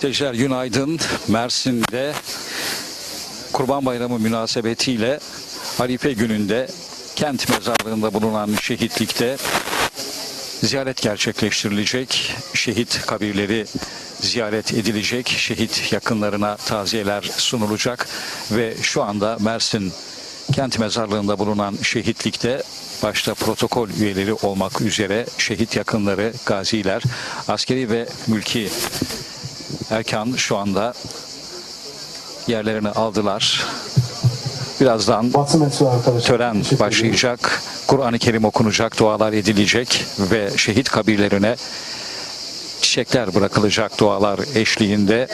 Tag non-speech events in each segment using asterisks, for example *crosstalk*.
Teşekkür günaydın. Mersin'de Kurban Bayramı münasebetiyle Arife gününde kent mezarlığında bulunan şehitlikte ziyaret gerçekleştirilecek. Şehit kabirleri ziyaret edilecek. Şehit yakınlarına taziyeler sunulacak ve şu anda Mersin kent mezarlığında bulunan şehitlikte başta protokol üyeleri olmak üzere şehit yakınları, gaziler, askeri ve mülki erkan şu anda yerlerini aldılar. Birazdan tören başlayacak. Kur'an-ı Kerim okunacak, dualar edilecek ve şehit kabirlerine çiçekler bırakılacak dualar eşliğinde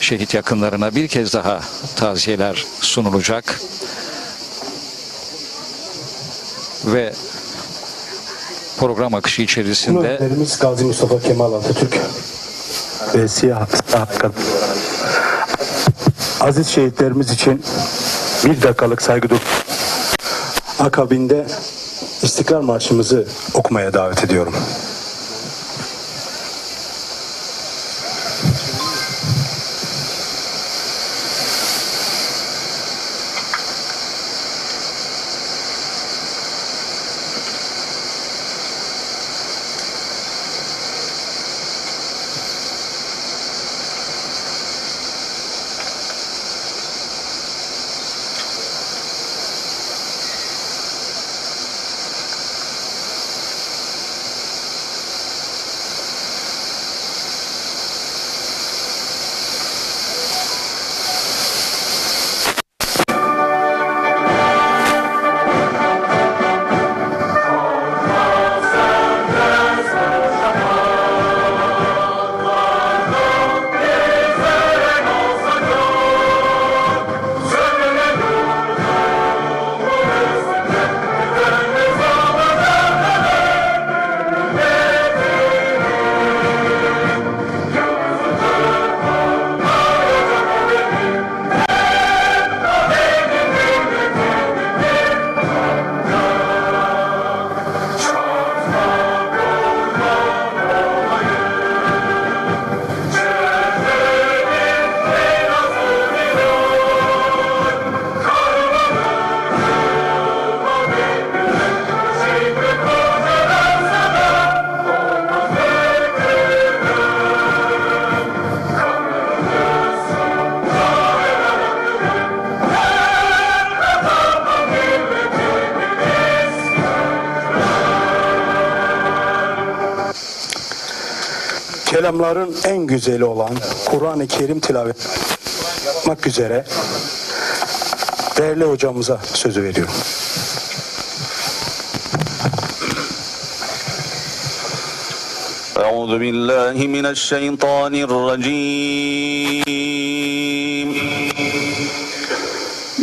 şehit yakınlarına bir kez daha taziyeler sunulacak. Ve program akışı içerisinde Gazi Mustafa Kemal Atatürk ve siyah hakkı. Aziz şehitlerimiz için bir dakikalık saygı dur. Akabinde İstiklal Marşımızı okumaya davet ediyorum. Kelamların en güzeli olan Kur'an-ı Kerim tilavet yapmak üzere değerli hocamıza sözü veriyorum. أعوذ بالله من الشيطان الرجيم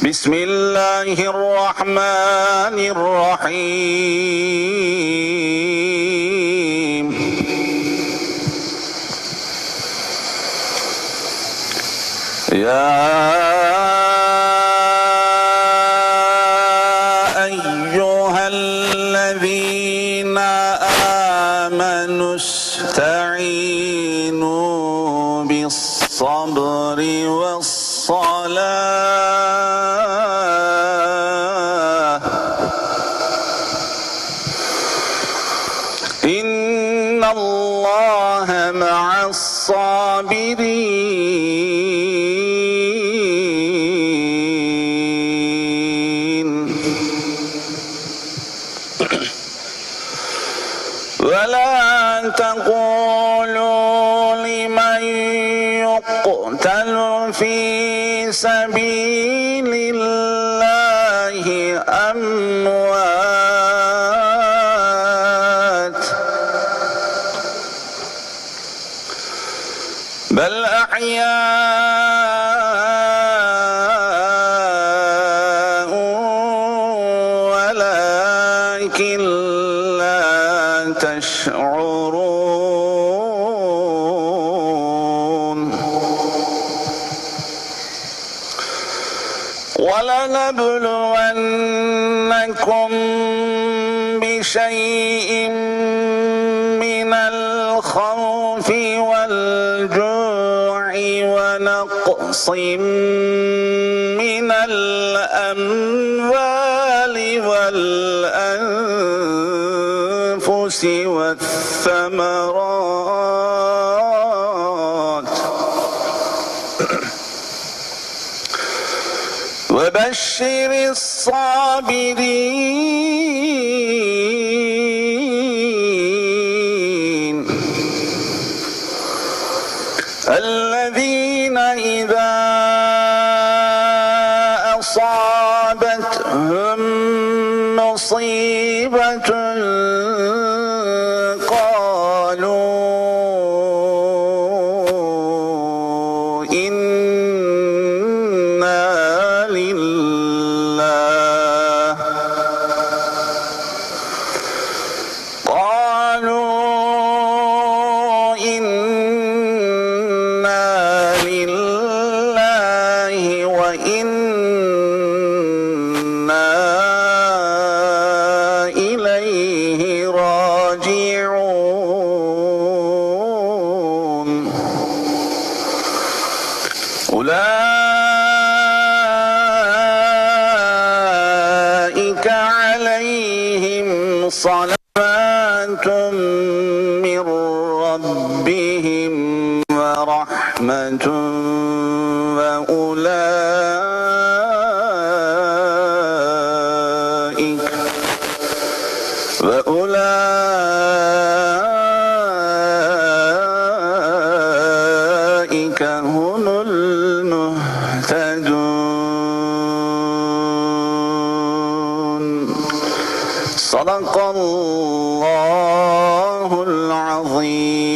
بسم الله الرحمن الرحيم Yeah. تقولوا لمن يقتل في سبيل نقص من الأموال والأنفس والثمرات وبشر الصابرين وأولئك هم المهتدون. صدق الله العظيم.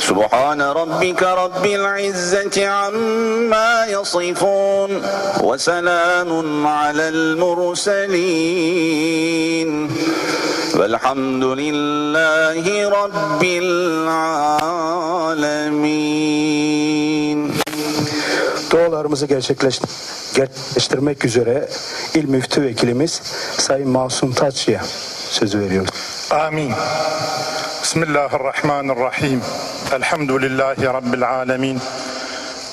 سبحان ربك رب العزة عما يصفون وسلام على المرسلين. والحمد لله رب العالمين. Dualarımızı gerçekleş- gerçekleştirmek üzere İl Müftü Vekilimiz Sayın Masum Taççı'ya sözü veriyoruz. آمين بسم الله الرحمن الرحيم الحمد لله رب العالمين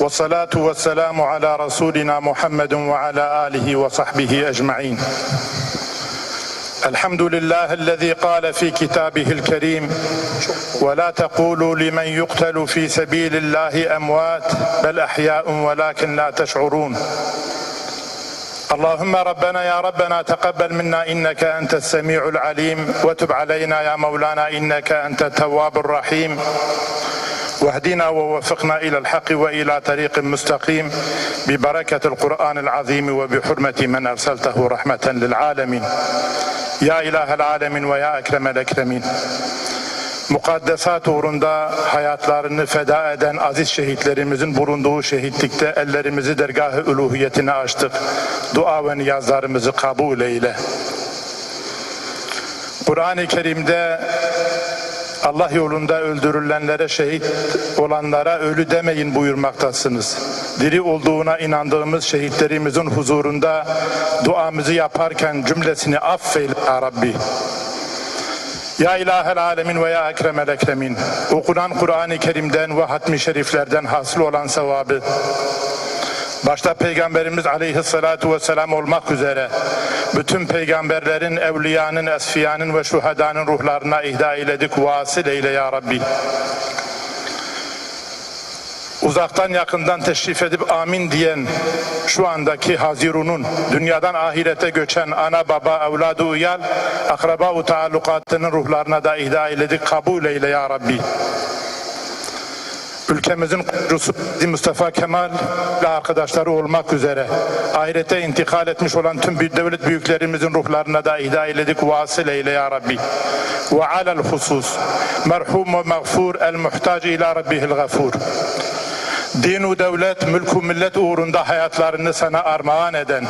والصلاة والسلام على رسولنا محمد وعلى آله وصحبه أجمعين الحمد لله الذي قال في كتابه الكريم ولا تقولوا لمن يقتل في سبيل الله أموات بل أحياء ولكن لا تشعرون. اللهم ربنا يا ربنا تقبل منا إنك أنت السميع العليم وتب علينا يا مولانا إنك أنت التواب الرحيم. واهدنا ووفقنا الى الحق والى طريق مستقيم ببركه القران العظيم وبحرمه من ارسلته رحمه للعالمين يا اله العالمين ويا اكرم الاكرمين Mukaddesat uğrunda hayatlarını feda eden aziz şehitlerimizin bulunduğu şehitlikte ellerimizi dergah-ı uluhiyetine açtık. Dua ve niyazlarımızı kabul eyle. Kur'an-ı Kerim'de Allah yolunda öldürülenlere şehit olanlara ölü demeyin buyurmaktasınız. Diri olduğuna inandığımız şehitlerimizin huzurunda duamızı yaparken cümlesini affeyle ya Rabbi. Ya ilahel alemin ve ya ekremel ekremin. Okunan Kur'an-ı Kerim'den ve hatmi şeriflerden hasıl olan sevabı başta Peygamberimiz aleyhissalatu vesselam olmak üzere bütün peygamberlerin, evliyanın, esfiyanın ve şuhadanın ruhlarına ihda eyledik. Vasıl eyle ya Rabbi. Uzaktan yakından teşrif edip amin diyen şu andaki Hazirun'un dünyadan ahirete göçen ana baba evladı uyal akraba-u taallukatının ruhlarına da ihda eyledik. Kabul eyle ya Rabbi. Ülkemizin kurucusu Mustafa Kemal ve arkadaşları olmak üzere ahirete intikal etmiş olan tüm devlet büyüklerimizin ruhlarına da ihda eyledik. Vasıl eyle ya Rabbi. Ve alel husus merhum ve mağfur el muhtaç ila rabbihil gafur. Dinu devlet, mülku millet uğrunda hayatlarını sana armağan eden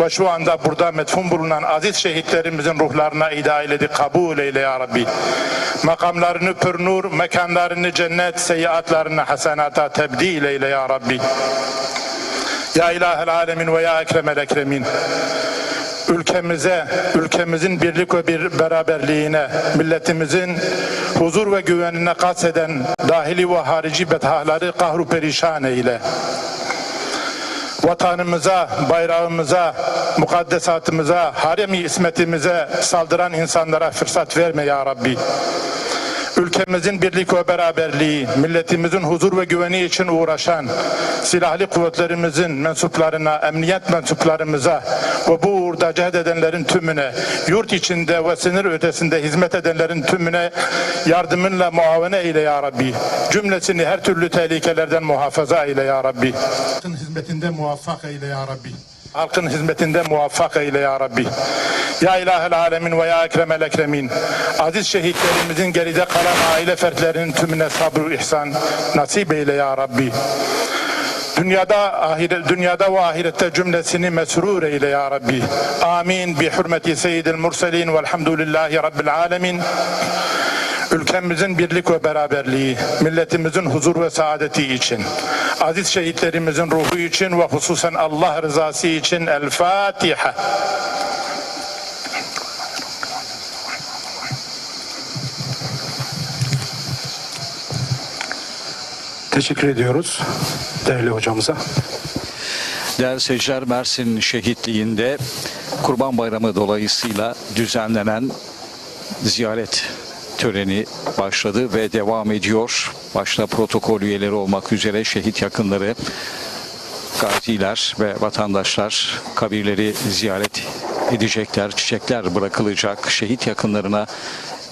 ve şu anda burada metfun bulunan aziz şehitlerimizin ruhlarına ida eyledik. Kabul eyle ya Rabbi. Makamlarını pür nur, mekanlarını cennet, seyyiatlarını hasenata tebdil eyle ya Rabbi. Ya ilahel alemin ve ya ekremel ekremin. Ülkemize, ülkemizin birlik ve bir beraberliğine, milletimizin huzur ve güvenine kasteden dahili ve harici bedhaları kahru perişan eyle. Vatanımıza, bayrağımıza, mukaddesatımıza, haremi ismetimize saldıran insanlara fırsat verme ya Rabbi. Ülkemizin birlik ve beraberliği, milletimizin huzur ve güveni için uğraşan silahlı kuvvetlerimizin mensuplarına, emniyet mensuplarımıza ve bu uğurda cehd edenlerin tümüne, yurt içinde ve sınır ötesinde hizmet edenlerin tümüne yardımınla muavene eyle ya Rabbi. Cümlesini her türlü tehlikelerden muhafaza eyle ya Rabbi. Hizmetinde muvaffak eyle ya Rabbi. Halkın hizmetinde muvaffak eyle ya Rabbi. Ya ilahel alemin ve ya ekremel ekremin. Aziz şehitlerimizin geride kalan aile fertlerinin tümüne sabrı ihsan nasip eyle ya Rabbi. Dünyada ahiret dünyada ve ahirette cümlesini mesrur eyle ya Rabbi. Amin bi hürmeti seyyidil murselin velhamdülillahi rabbil alemin. Ülkemizin birlik ve beraberliği, milletimizin huzur ve saadeti için, aziz şehitlerimizin ruhu için ve hususen Allah rızası için El Fatiha. Teşekkür ediyoruz değerli hocamıza. Değerli seyirciler Mersin şehitliğinde Kurban Bayramı dolayısıyla düzenlenen ziyaret töreni başladı ve devam ediyor. Başta protokol üyeleri olmak üzere şehit yakınları, gaziler ve vatandaşlar kabirleri ziyaret edecekler. Çiçekler bırakılacak. Şehit yakınlarına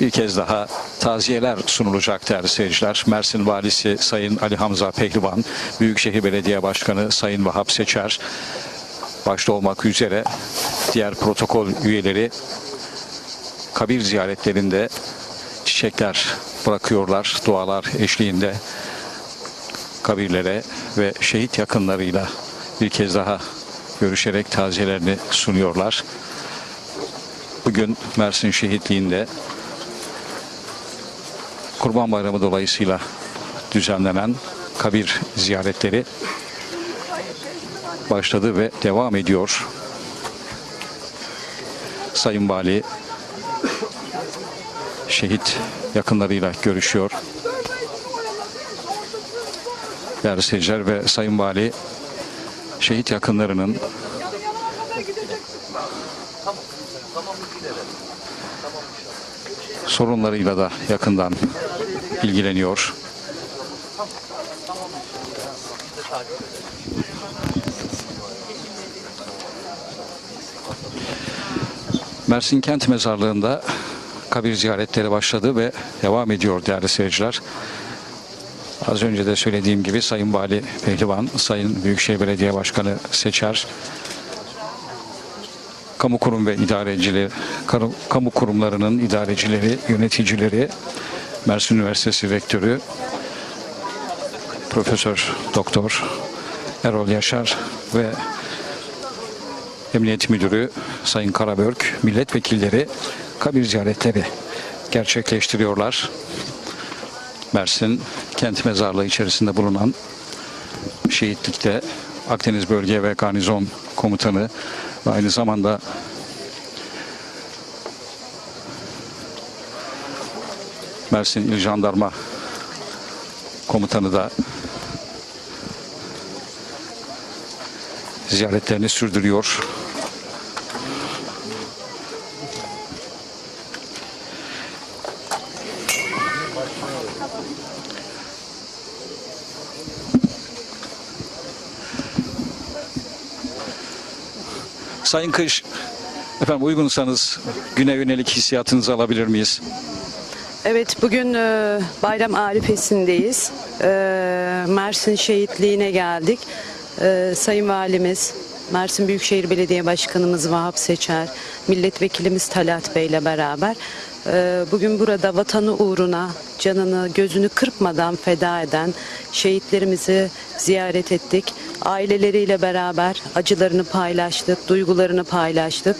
bir kez daha taziyeler sunulacak değerli seyirciler. Mersin Valisi Sayın Ali Hamza Pehlivan, Büyükşehir Belediye Başkanı Sayın Vahap Seçer, başta olmak üzere diğer protokol üyeleri kabir ziyaretlerinde çiçekler bırakıyorlar. Dualar eşliğinde kabirlere ve şehit yakınlarıyla bir kez daha görüşerek taziyelerini sunuyorlar. Bugün Mersin şehitliğinde Kurban Bayramı dolayısıyla düzenlenen kabir ziyaretleri başladı ve devam ediyor. Sayın Vali şehit yakınlarıyla görüşüyor. Değerli seyirciler ve Sayın Vali şehit yakınlarının sorunlarıyla da yakından ilgileniyor. Mersin Kent Mezarlığı'nda kabir ziyaretleri başladı ve devam ediyor değerli seyirciler. Az önce de söylediğim gibi Sayın Vali Pehlivan, Sayın Büyükşehir Belediye Başkanı Seçer, kamu kurum ve idarecileri, kamu- kurumlarının idarecileri, yöneticileri, Mersin Üniversitesi Rektörü, Profesör Doktor Erol Yaşar ve Emniyet Müdürü Sayın Karabörk, milletvekilleri kabir ziyaretleri gerçekleştiriyorlar. Mersin Kent Mezarlığı içerisinde bulunan şehitlikte Akdeniz Bölge ve Garnizon Komutanı ve aynı zamanda Mersin İl Jandarma Komutanı da ziyaretlerini sürdürüyor. Sayın Kış, efendim uygunsanız güne yönelik hissiyatınızı alabilir miyiz? Evet bugün e, bayram arifesindeyiz. E, Mersin şehitliğine geldik. E, Sayın Valimiz, Mersin Büyükşehir Belediye Başkanımız Vahap Seçer, Milletvekilimiz Talat Bey ile beraber bugün burada vatanı uğruna canını gözünü kırpmadan feda eden şehitlerimizi ziyaret ettik. Aileleriyle beraber acılarını paylaştık, duygularını paylaştık.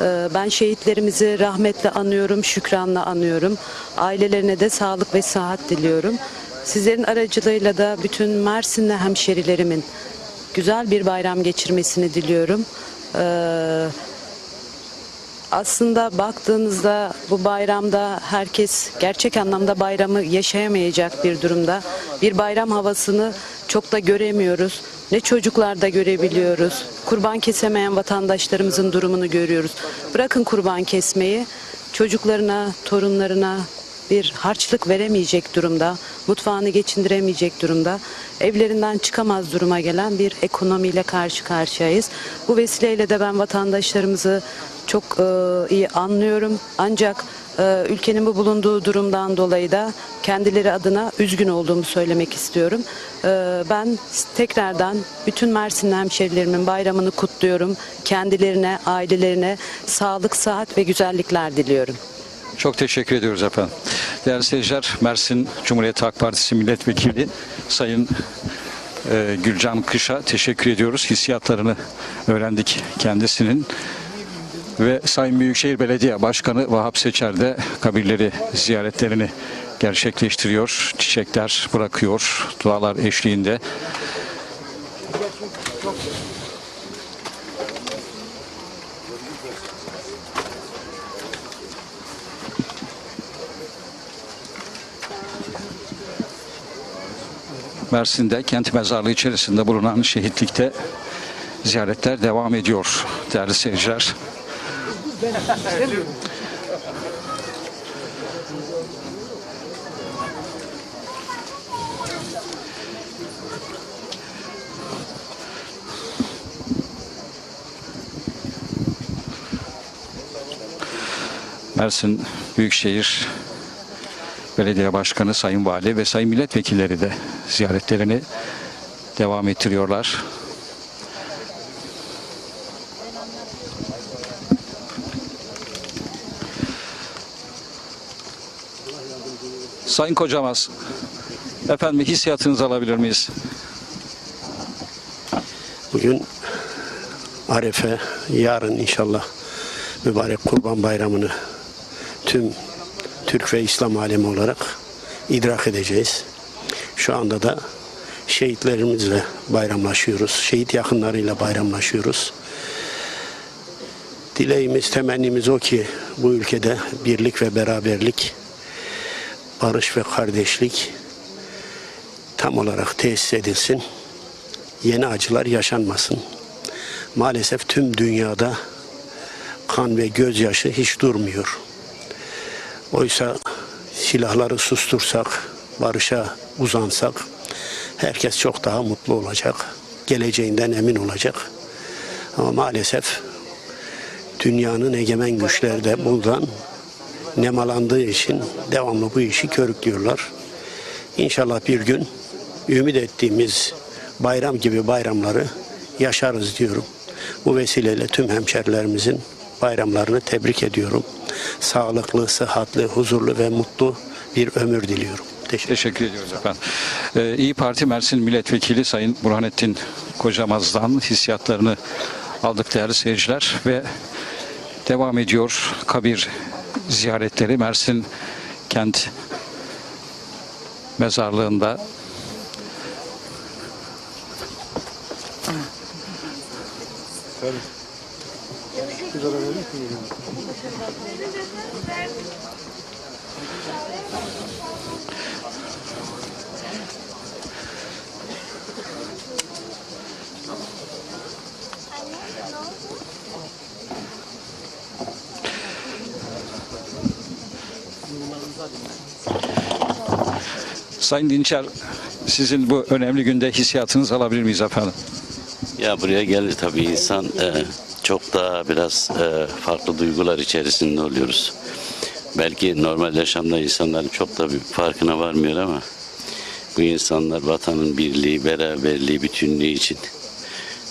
Ee, Ben şehitlerimizi rahmetle anıyorum, şükranla anıyorum. Ailelerine de sağlık ve sıhhat diliyorum. Sizlerin aracılığıyla da bütün Mersinli hemşerilerimin güzel bir bayram geçirmesini diliyorum. Aslında baktığınızda bu bayramda herkes gerçek anlamda bayramı yaşayamayacak bir durumda. Bir bayram havasını çok da göremiyoruz. Ne çocuklarda görebiliyoruz. Kurban kesemeyen vatandaşlarımızın durumunu görüyoruz. Bırakın kurban kesmeyi çocuklarına, torunlarına bir harçlık veremeyecek durumda, mutfağını geçindiremeyecek durumda, evlerinden çıkamaz duruma gelen bir ekonomiyle karşı karşıyayız. Bu vesileyle de ben vatandaşlarımızı çok e, iyi anlıyorum. Ancak e, ülkenin bu bulunduğu durumdan dolayı da kendileri adına üzgün olduğumu söylemek istiyorum. E, ben tekrardan bütün Mersinli hemşerilerimin bayramını kutluyorum. Kendilerine, ailelerine sağlık, sıhhat ve güzellikler diliyorum. Çok teşekkür ediyoruz efendim. Değerli seyirciler, Mersin Cumhuriyet Halk Partisi Milletvekili Sayın e, Gülcan Kış'a teşekkür ediyoruz. Hissiyatlarını öğrendik kendisinin. Ve Sayın Büyükşehir Belediye Başkanı Vahap Seçer de kabirleri ziyaretlerini gerçekleştiriyor. Çiçekler bırakıyor dualar eşliğinde. Mersin'de kent mezarlığı içerisinde bulunan şehitlikte ziyaretler devam ediyor değerli seyirciler. Mersin Büyükşehir Belediye Başkanı, Sayın Vali ve Sayın Milletvekilleri de ziyaretlerini devam ettiriyorlar. Sayın Kocamaz, efendim hissiyatınızı alabilir miyiz? Bugün Arefe, yarın inşallah mübarek Kurban Bayramı'nı tüm Türk ve İslam alemi olarak idrak edeceğiz. Şu anda da şehitlerimizle bayramlaşıyoruz. Şehit yakınlarıyla bayramlaşıyoruz. Dileğimiz, temennimiz o ki bu ülkede birlik ve beraberlik, barış ve kardeşlik tam olarak tesis edilsin. Yeni acılar yaşanmasın. Maalesef tüm dünyada kan ve gözyaşı hiç durmuyor. Oysa silahları sustursak, barışa uzansak herkes çok daha mutlu olacak. Geleceğinden emin olacak. Ama maalesef dünyanın egemen güçleri de bundan nemalandığı için devamlı bu işi körüklüyorlar. İnşallah bir gün ümit ettiğimiz bayram gibi bayramları yaşarız diyorum. Bu vesileyle tüm hemşerilerimizin bayramlarını tebrik ediyorum. Sağlıklı, sıhhatli, huzurlu ve mutlu bir ömür diliyorum. Teşekkür Teşekkür ediyoruz efendim. Ee, İyi Parti Mersin Milletvekili Sayın Burhanettin Kocamaz'dan hissiyatlarını aldık değerli seyirciler ve devam ediyor kabir ziyaretleri. Mersin kent mezarlığında Sayın Dinçer sizin bu önemli günde hissiyatınızı alabilir miyiz efendim? Ya buraya gelir tabii insan e, çok daha biraz e, farklı duygular içerisinde oluyoruz. Belki normal yaşamda insanların çok da bir farkına varmıyor ama bu insanlar vatanın birliği, beraberliği, bütünlüğü için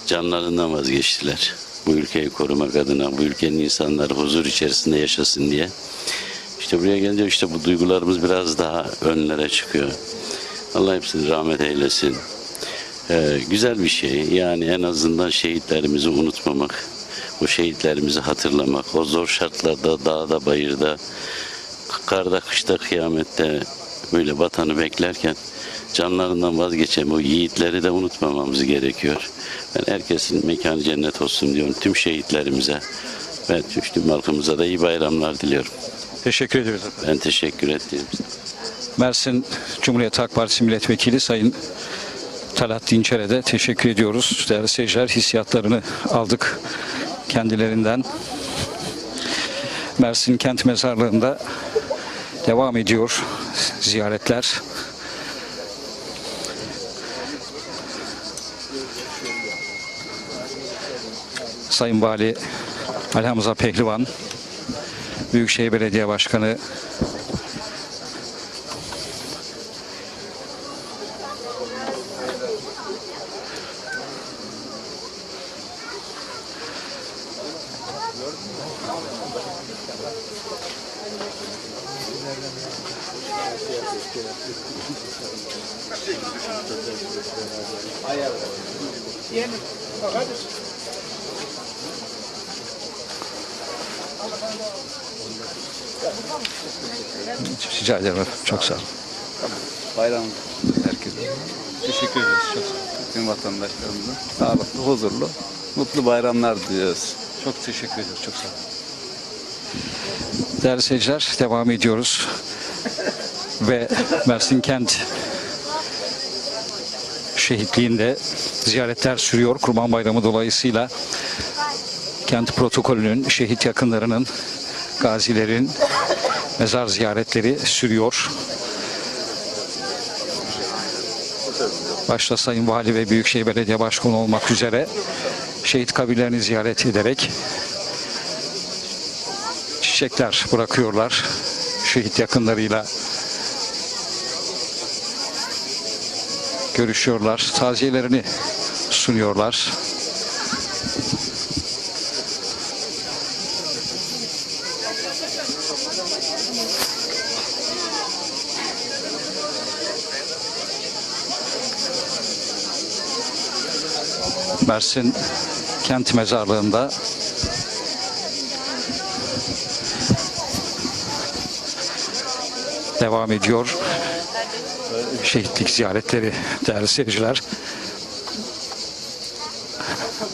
canlarından vazgeçtiler. Bu ülkeyi korumak adına, bu ülkenin insanları huzur içerisinde yaşasın diye. İşte buraya gelince işte bu duygularımız biraz daha önlere çıkıyor. Allah hepsini rahmet eylesin. Ee, güzel bir şey. Yani en azından şehitlerimizi unutmamak, o şehitlerimizi hatırlamak, o zor şartlarda, dağda, bayırda, karda, kışta, kıyamette böyle vatanı beklerken canlarından vazgeçen bu yiğitleri de unutmamamız gerekiyor. Ben herkesin mekanı cennet olsun diyorum. Tüm şehitlerimize ve tüm halkımıza da iyi bayramlar diliyorum. Teşekkür ediyoruz. Ben teşekkür ettim. Mersin Cumhuriyet Halk Partisi Milletvekili Sayın Talat Dinçer'e de teşekkür ediyoruz. Değerli seyirciler hissiyatlarını aldık kendilerinden. Mersin Kent Mezarlığı'nda devam ediyor ziyaretler. Sayın Vali Ali Hamza Pehlivan, Büyükşehir Belediye Başkanı Rica ederim. efendim. Çok sağ olun. Bayram herkese. Teşekkür ederiz. Çok sağ olun. Tüm vatandaşlarımıza sağlıklı, huzurlu, mutlu bayramlar diliyoruz. Çok teşekkür ederiz. Çok sağ olun. Değerli seyirciler devam ediyoruz. Ve Mersin Kent şehitliğinde ziyaretler sürüyor. Kurban Bayramı dolayısıyla kent protokolünün, şehit yakınlarının, gazilerin mezar ziyaretleri sürüyor. Başta Sayın Vali ve Büyükşehir Belediye Başkanı olmak üzere şehit kabirlerini ziyaret ederek çiçekler bırakıyorlar şehit yakınlarıyla. Görüşüyorlar taziyelerini sunuyorlar Mersin Kent Mezarlığı'nda devam ediyor. Şehitlik ziyaretleri değerli seyirciler.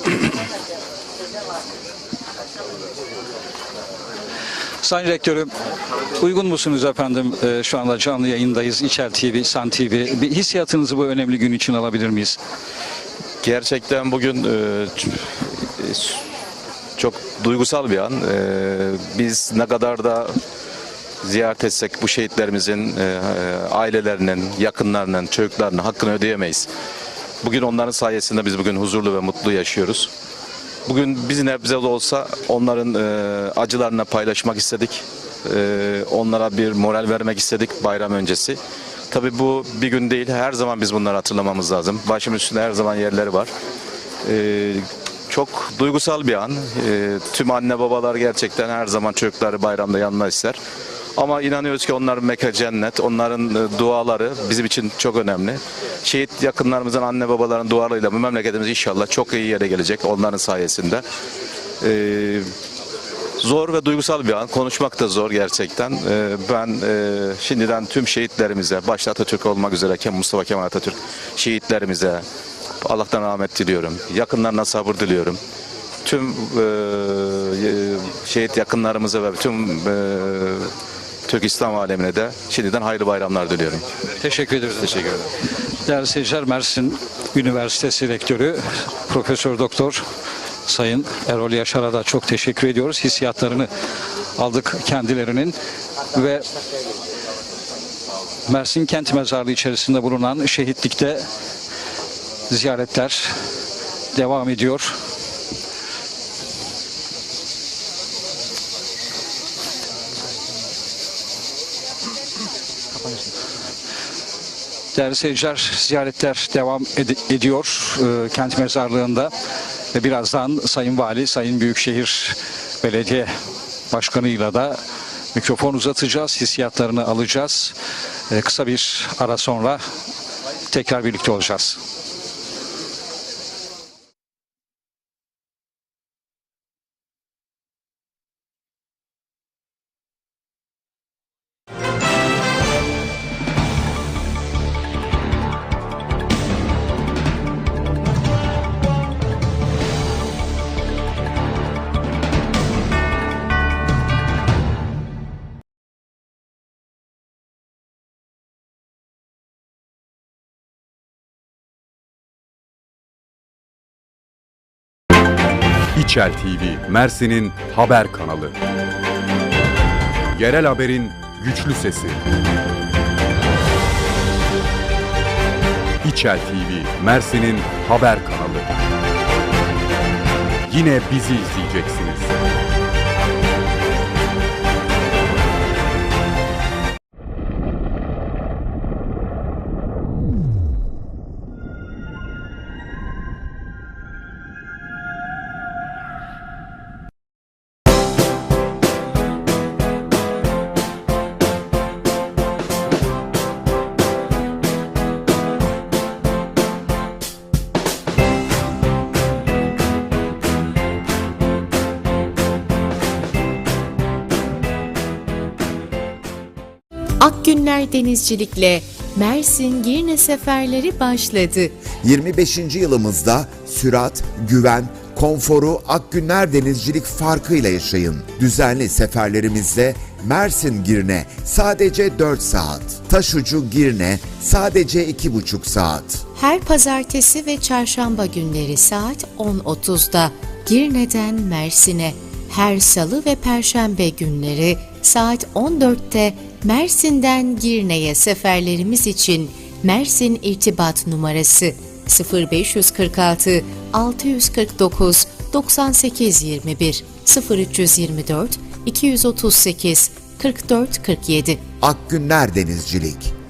*clears throat* Sayın Rektörüm, uygun musunuz efendim? Ee, şu anda canlı yayındayız. İçel TV, San TV. Bir hissiyatınızı bu önemli gün için alabilir miyiz? Gerçekten bugün e, çok duygusal bir an. E, Biz ne kadar da ziyaret etsek bu şehitlerimizin e, ailelerinin, yakınlarının, çocuklarının hakkını ödeyemeyiz. Bugün onların sayesinde biz bugün huzurlu ve mutlu yaşıyoruz. Bugün biz nebze de olsa onların acılarına paylaşmak istedik. Onlara bir moral vermek istedik bayram öncesi. Tabii bu bir gün değil. Her zaman biz bunları hatırlamamız lazım. Başımın üstünde her zaman yerleri var. E, çok duygusal bir an. E, tüm anne babalar gerçekten her zaman çocukları bayramda yanına ister. Ama inanıyoruz ki onların mekanı cennet, onların e, duaları bizim için çok önemli. Şehit yakınlarımızın anne babaların dualarıyla bu memleketimiz inşallah çok iyi yere gelecek onların sayesinde. Ee, zor ve duygusal bir an. Konuşmak da zor gerçekten. Ee, ben e, şimdiden tüm şehitlerimize, başta Atatürk olmak üzere Mustafa Kemal Atatürk şehitlerimize Allah'tan rahmet diliyorum. Yakınlarına sabır diliyorum. Tüm e, e, şehit yakınlarımıza ve tüm e, Türk İslam alemine de şimdiden hayırlı bayramlar diliyorum. Teşekkür ederiz. Teşekkür ederim. Değerli seyirciler Mersin Üniversitesi Rektörü Profesör Doktor Sayın Erol Yaşar'a da çok teşekkür ediyoruz. Hissiyatlarını aldık kendilerinin ve Mersin Kent Mezarlığı içerisinde bulunan şehitlikte ziyaretler devam ediyor. Değerli seyirciler, ziyaretler devam ed- ediyor e, kent mezarlığında birazdan Sayın Vali, Sayın Büyükşehir Belediye Başkanı'yla da mikrofon uzatacağız, hissiyatlarını alacağız. E, kısa bir ara sonra tekrar birlikte olacağız. İçel TV, Mersin'in haber kanalı. Yerel haberin güçlü sesi. İçel TV, Mersin'in haber kanalı. Yine bizi izleyeceksiniz. Akgünler Denizcilik'le Mersin Girne seferleri başladı. 25. yılımızda sürat, güven, konforu Akgünler Denizcilik farkıyla yaşayın. Düzenli seferlerimizde Mersin Girne sadece 4 saat. Taşucu Girne sadece 2,5 saat. Her pazartesi ve çarşamba günleri saat 10.30'da Girne'den Mersin'e, her salı ve perşembe günleri saat 14'te Mersin'den Girne'ye seferlerimiz için Mersin irtibat numarası 0546 649 9821 0324 238 44 47 Akgünler Denizcilik.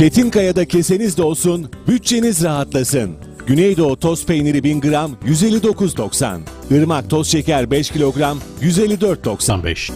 Çetinkaya'da keseniz de olsun, bütçeniz rahatlasın. Güneydoğu toz peyniri 1000 gram 159.90. Irmak toz şeker 5 kilogram 154.95.